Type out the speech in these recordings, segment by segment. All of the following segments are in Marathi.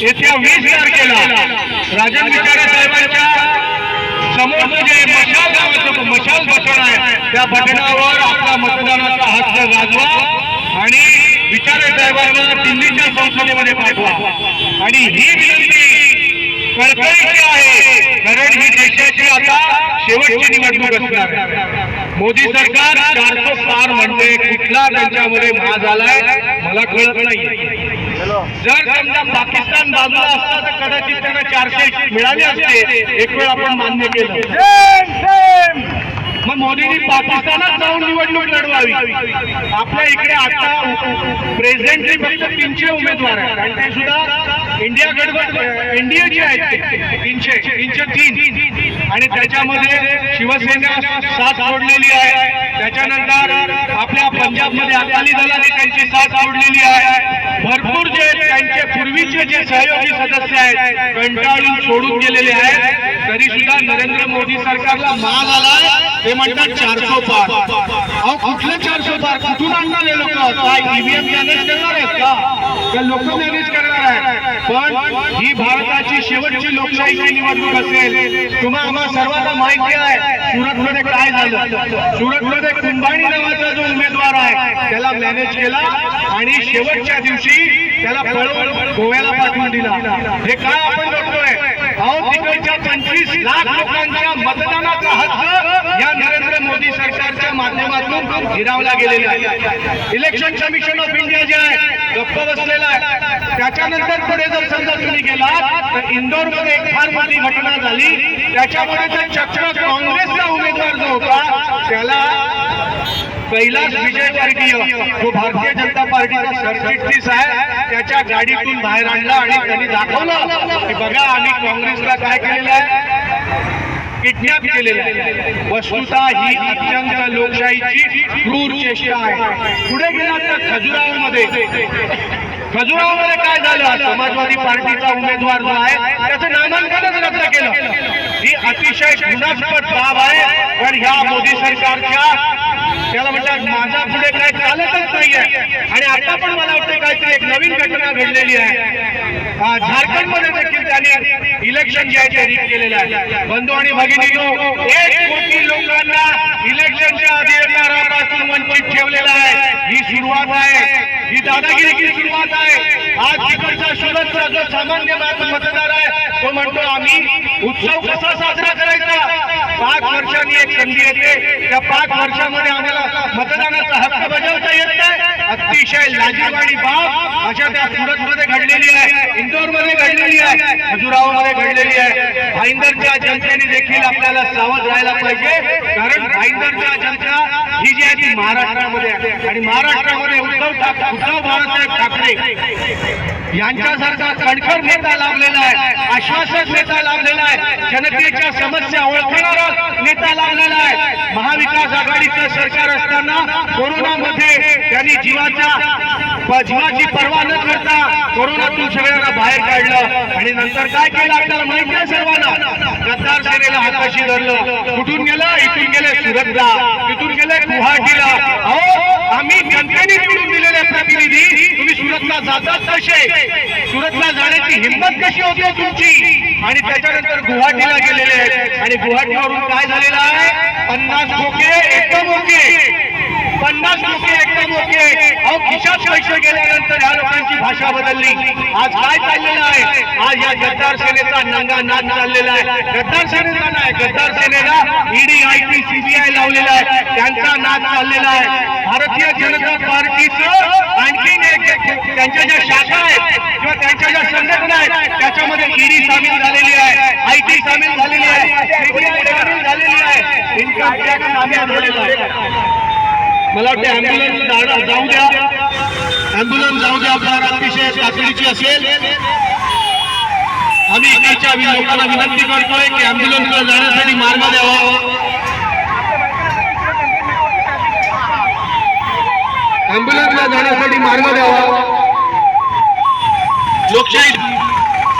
येत्या वीस तारखेला राजन विचारे साहेबांच्या समोरचं जे मशाल नावाचं मशाल बटण आहे त्या बटणावर आपला मतदानाचा हक्क गाजवा आणि विचारे साहेबांना दिल्लीच्या संसदेमध्ये पाठवा. आणि ही विनंती कळकळीची आहे कारण ही देशाची आता शेवटची निवडणूक असणार मोदी सरकार चारशे पार म्हणते कुठला त्यांच्यामध्ये भाग आलाय मला कळत नाही जर समजा पाकिस्तान बाजूला असता तर कदाचित त्यांना चारशे मिळाले असते. एक वेळ आपण मान्य केलं. मग मोदींनी पाकिस्तानात जाऊन निवडणूक लढवावी. आपल्या इकडे आता प्रेझेंटली फक्त तीनशे उमेदवार आहेत. आणि ते सुद्धा इंडिया गठबंधन एनडीएचे आहेत ते. तीनशे तीनशे तीन. आणि त्याच्यामध्ये शिवसेना साथ सोडलेली आहे. त्याच्यानंतर आपल्या पंजाबमध्ये अकाली दलाने त्यांची साथ सोडलेली आहे. भरपूर जे त्यांचे पूर्वीचे जे सहयोगी सदस्य आहेत कंटाळून सोडून गेलेले आहेत. तरी सुद्धा नरेंद्र मोदी सरकारला मान आलाय. ते म्हणतात चारशे पार. अहो कुठले चारशे पार? कुठून आणणार लोक? काय ईव्हीएम मॅनेज करणार आहेत का? लोक मॅनेज करणार आहेत. पण ही भारताची शेवटची लोकशाहीची निवडणूक असेल. तुम्हा आम्हा सर्वांना माहिती आहे सुरतमध्ये काय झालं? सुरतमध्ये कुंभाणी नावाचा जो उमेदवार आहे त्याला मॅनेज केला आणि शेवटच्या दिवशी त्याला पळवून गोव्याला पाठवून दिला. हे काय आपण बघतोय? अहो तिकडच्या पंचवीस लाख लोकांच्या मतदानाचा हक्क या नरेंद्र मोदी सरकारच्या माध्यमातून हिरावला गेलेला आहे. इलेक्शन कमिशन ऑफ इंडिया जे आहे गप्प बसलेला आहे. त्याच्यानंतर पुढे जर समजा तुम्ही गेला तर इंदोरमध्ये एक फार मोठी घटना झाली. त्याच्यामध्ये तर चक्र काँग्रेसचा उमेदवार जो होता त्याला कैलास विजय वर्गीय जो भारतीय जनता पार्टीचा सरचिटणीस आहे त्याच्या गाडीतून बाहेर आणला आणि त्यांनी दाखवलं. की बघा आम्ही काँग्रेसला काय केलेलं आहे. किडनॅप केलेलं आहे. वस्तुता ही अत्यंत लोकशाहीची क्रूर चेष्टा आहे. पुढे गेला तर खजुरावमध्ये खजुरावमध्ये काय झालं? समाजवादी पार्टीचा उमेदवार जो आहे त्याचं नामांकनच रद्द केलं. ही अतिशय गुणास्पद बाब आहे. पण ह्या मोदी सरकारच्या त्याला म्हणतात माझा पुढे काय चालतच नाहीये. आणि आता पण मला वाटतं काहीतरी एक नवीन घटना घडलेली आहे. झारखंडमध्ये देखील त्यांनी इलेक्शन जे आहे रीत केलेलं आहे. बंधू आणि भगिनी एक कोटी लोकांना इलेक्शनच्या अधिकारापासून वंचित ठेवलेला आहे. ही सुरुवात आहे. ही दादागिरीची सुरुवात आहे. आज तिकडचा सुरतचा जो सामान्य मतदार आहे तो म्हणतो आम्ही उत्सव कसा साजरा करायचा? पाच वर्षांनी एक संधी येते. त्या पाच वर्षामध्ये आम्हाला मतदानाचा हक्क बजावता येत नाही. अतिशय लाजीवाणी बाब अशा त्या सुरत मध्ये घडलेली आहे इंदोरमध्ये घडलेली आहे खजुराहो मध्ये घडलेली आहे. भाईंदरच्या जनतेने देखील आपल्याला सावध राहायला पाहिजे कारण भाईंदरच्या जनता ही जी आहे ती महाराष्ट्रामध्ये आहे. आणि महाराष्ट्रामध्ये उद्धव ठाकरे उद्धव बाळासाहेब ठाकरे यांच्यासारखा कणखर नेता लाभलेला आहे आश्वासक नेता लाभलेला आहे जनतेच्या समस्या ओळखणारा नेता लाभलेला आहे. महाविकास आघाडीचं सरकार असताना कोरोनामध्ये त्यांनी जीवाच्या जीवाची पर्वा न करता कोरोनातून सगळ्यांना बाहेर काढलं आणि नंतर काय केलं आपल्याला माहिती आहे सर्वांना? गद्दार सेनेला हाताशी धरलं. कुठून गेलं? इथून गेले सुरतला. तिथून गेले गुवाहाटीला. अहो आम्ही जनतेने निवडून दिलेले प्रतिनिधी. तुम्ही सुरतला जातात कसे? सुरतला जाण्याची हिंमत कशी होती हो तुमची? आणि त्याच्यानंतर गुवाहाटीला गेलेले. आहेत आणि गुवाहाटीवरून काय झालेलं आहे? पन्नास खोके एकदम ओके पन्नास लोके एकदम ओके अहो खिशात पैसे गेल्यानंतर ह्या लोकांची भाषा बदलली. आज काय चाललेलं आहे? आज या गद्दार सेनेचा नंगा नाद चाललेला आहे. गद्दार सेनेचा नाही गद्दार सेनेला ईडी आय टी सीबीआय लावलेला आहे. त्यांचा नाद चाललेला आहे. भारतीय जनता पार्टीचं आणखीन एक त्यांच्या ज्या शाखा आहेत किंवा त्यांच्या ज्या संघटना आहेत त्याच्यामध्ये ईडी सामील झालेली आहे आय टी सामील झालेली आहे सीबीआय सामील झालेली आहे इन्कम टॅक्स सामील झालेला आहे मला वाटतं अँब्युलन्स जाऊ द्या. अँब्युलन्स जाऊ द्या फार अतिशय तातडीची असेल. आम्ही इकडच्या लोकांना विनंती करतोय की अँब्युलन्सला जाण्यासाठी मार्ग द्यावा. अँब्युलन्सला जाण्यासाठी मार्ग द्यावा. लोकशाही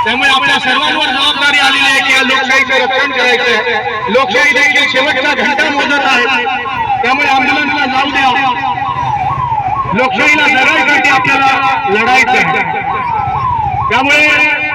त्यामुळे आपल्या सर्वांवर जबाबदारी आलेली आहे की या लोकशाहीचं रक्षण करायचं आहे लोकशाही देखील शेवटचा घंटा मोजत आहे. त्यामुळे आंदोलनला जाऊ द्या. लोकशाहीला जगायसाठी आपल्याला लढायचं आहे त्यामुळे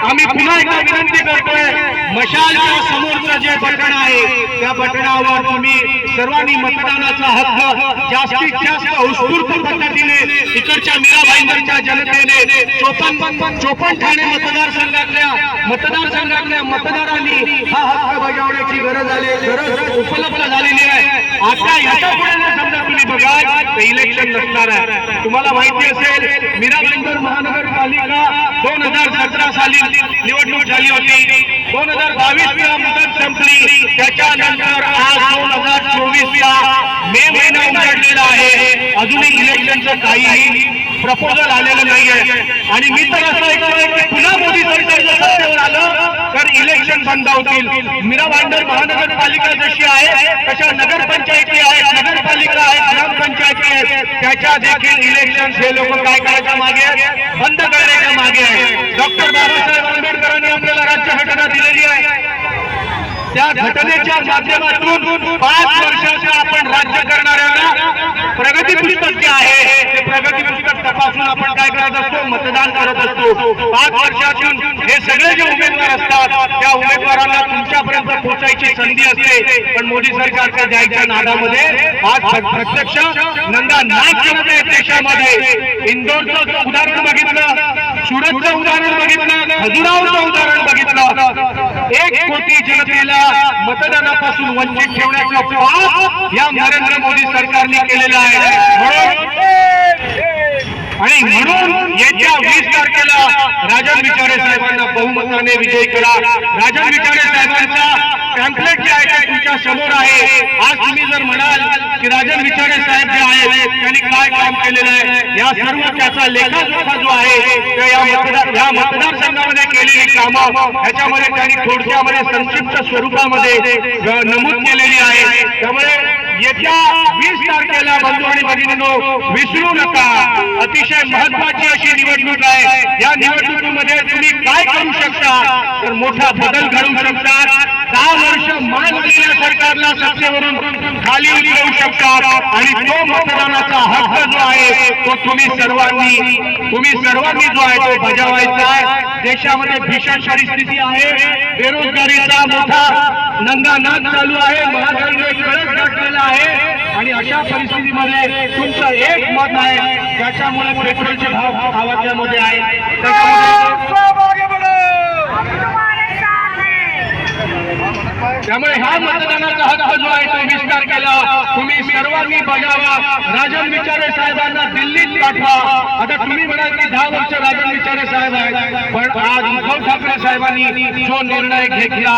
आम्ही पुन्हा एकदा विनंती करतोय मशालच्या समोरचं जे बटण आहे त्या बटणावर तुम्ही सर्वांनी मतदानाचा हक्क जास्तीत जास्त उत्स्फूर्त पद्धतीने इकडच्या मीरा जनतेने चोपन्न चोपन्न ठाणे मतदारसंघातल्या मतदारसंघातल्या मतदारांनी हा हक्क बजावण्याची गरज आली गरज उपलब्ध झालेली आहे. आता याच्यापुढे जर समजा तुम्ही बघाल तर इलेक्शन नसणार आहे. तुम्हाला माहिती असेल मीरा महानगरपालिका दोन हजार सतरा साली निवडणूक झाली होती. दोन हजार बावीस ला मुदत संपली. त्याच्यानंतर आज दोन हजार चोवीस ला मे महिना उघडलेला आहे. अजूनही इलेक्शनचं काहीही प्रपोजल आलेलं नाहीये. आणि मी तर असं ऐकतोय की पुन्हा मोदी सरकार जर सत्तेवर आलं तर इलेक्शन बंद होतील. मीरा भांडर महानगरपालिका जशी आहे तशा नगरपंचायती आहेत नगरपालिका आहेत ग्रामपंचायती आहेत. त्याच्या देखील इलेक्शन हे लोक काय करायच्या मागे आहेत? बंद करण्याच्या मागे आहे डॉक्टर बाबासाहेब आंबेडकरांनी आपल्याला राज्यघटना दिलेली आहे. त्या घटनेच्या माध्यमातून पाच वर्षाचं आपण राज्य करणाऱ्यांना प्रगती पुस्तक जे आहे ते प्रगती पुस्तक तपासून आपण काय करत असतो? मतदान करत असतो. पाच वर्षातून हे सगळे जे उमेदवार असतात त्या उमेदवारांना तुमच्यापर्यंत पोहोचायची संधी असते. पण मोदी सरकारच्या द्यायच्या नादामध्ये आज प्रत्यक्ष नंदा नाच करत आहे देशामध्ये इंदोरचं उदाहरण बघितलं सुरतचं उदाहरण बघितलं खजुरावचं उदाहरण एक कोटी जनतेला मतदानापासून वंचित ठेवण्याचं पाप या नरेंद्र मोदी सरकारने केलेलं आहे. म्हणून आणि म्हणून येत्या वीस तारखेला राजन विचारे साहेबांना बहुमताने विजय करा. राजन विचारे साहेबांचा पॅम्पलेट जे आहे ते तुमच्यासमोर आहे आज तुम्ही जर म्हणाल की राजन विचारे साहेब जे आहेत त्यांनी काय काम केलेलं आहे? या सर्व त्याचा लेखाजोखा जो आहे तो या मतदार या मतदारसंघामध्ये केलेली कामं ह्याच्यामध्ये त्यांनी थोडक्यामध्ये संक्षिप्त स्वरूपामध्ये नमूद केलेली आहे. त्यामुळे येत्या वीस तारखेला बंधू आणि भगिनीनो विसरू नका. अतिशय महत्वाची अशी निवडणूक आहे. या निवडणुकीमध्ये तुम्ही काय करू शकता? तर मोठा बदल घडवू शकता दहा वर्ष मान दिलेल्या सरकारला सत्तेवरून खाली उतरवू शकता आणि तो मतदानाचा हक्क जो आहे तो तुम्ही सर्वांनी तुम्ही सर्वांनी जो आहे तो बजावायचा आहे. देशामध्ये भीषण परिस्थिती आहे. बेरोजगारीचा मोठा नंगा नाच चालू आहे. महागाईने आहे. आणि अशा परिस्थितीमध्ये तुमचं एक मत आहे त्याच्यामुळे पेट्रोलचे भाव आवाजामध्ये आहे त्याच्यामुळे तुम्हारे साथ हैं त्यामुळे हा मतदानाचा हक्क जो आहे तो विस्तार केला तुम्ही सर्वांनी बजावा राजन विचारे साहेबांना दिल्लीत पाठवा आता तुम्ही म्हणाल की दहा वर्ष राजन साहेब आहेत. पण आज उद्धव ठाकरे साहेबांनी जो निर्णय घेतला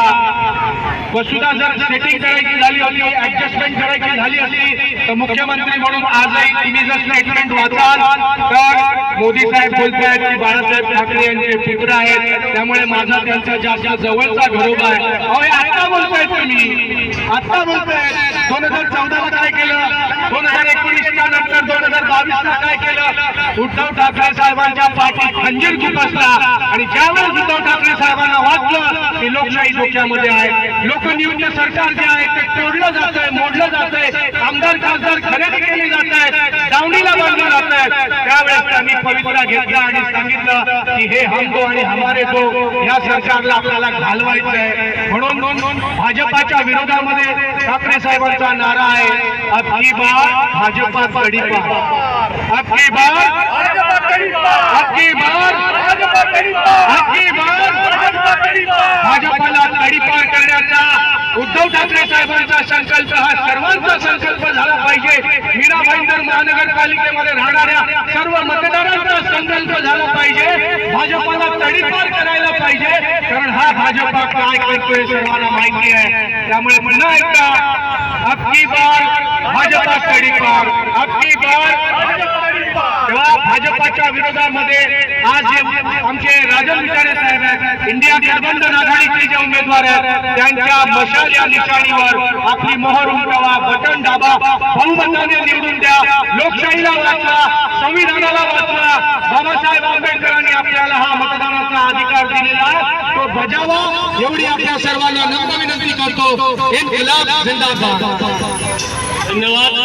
वसुधा जर सेटिंग करायची झाली होती ऍडजस्टमेंट करायची झाली असती तर मुख्यमंत्री म्हणून आजही तुम्ही जर स्टेटमेंट वाचाल तर मोदी साहेब बोलतायत की बाळासाहेब ठाकरे यांचे पुत्र आहेत त्यामुळे माझा त्यांचा जास्त जवळचा घरोबा आहे. आता बोलतायत तुम्ही. आता बोलतायत. दोन हजार चौदाला काय केलं दोन हजार एकोणीसच्या नंतर दोन हजार बावीसला काय केलं? उद्धव ठाकरे साहेबांच्या पाठीत खंजीर खुपसला आणि ज्यावेळेस उद्धव ठाकरे साहेबांना वाटलं की लोकशाही धोक्यामध्ये आहे लोकनियुक्त सरकार जे आहे ते तोडलं जात आहे मोडलं जात आहे आमदार खासदार खरेदी केली जात आहेत दावणीला बांधलं जात आहेत पवित्रा घेतला आणि सांगितलं की हे हम दो आणि हमारे दो या सरकारला आपल्याला घालवायचं आहे म्हणून भाजपाच्या विरोधामध्ये ठाकरे साहेबांचा नारा आहे. अबकी बार भाजपा तडीपार अबकी बार अबकी बार अबकी बार करण्याचा उद्धव ठाकरे साहेबांचा संकल्प हा सर्वांचा संकल्प झाला पाहिजे. मीरा भाईंदर महानगरपालिकेमध्ये राहणाऱ्या सर्व मतदारांचा संकल्प झाला पाहिजे. भाजपाला तडीपार करायला पाहिजे. कारण हा भाजपा काय करतोय सर्वांना माहिती आहे. त्यामुळे पुन्हा एकदा अबकी बार भाजपा तडीपार. अबकी बार तेव्हा भाजपाच्या विरोधामध्ये आज जे आमचे राजन विचारे साहेब आहेत इंडिया गठबंधन आघाडीचे जे उमेदवार आहेत त्यांच्या मशाल या निशाणीवर आपली मोहर उमटवा बटन दाबा, बहुमताने निवडून द्या. लोकशाहीला वाचवा, संविधानाला वाचवा. बाबासाहेब आंबेडकरांनी आपल्याला हा मतदानाचा अधिकार दिलेला तो बजावा, एवढी आपल्या सर्वांना नम्र विनंती करतो. धन्यवाद.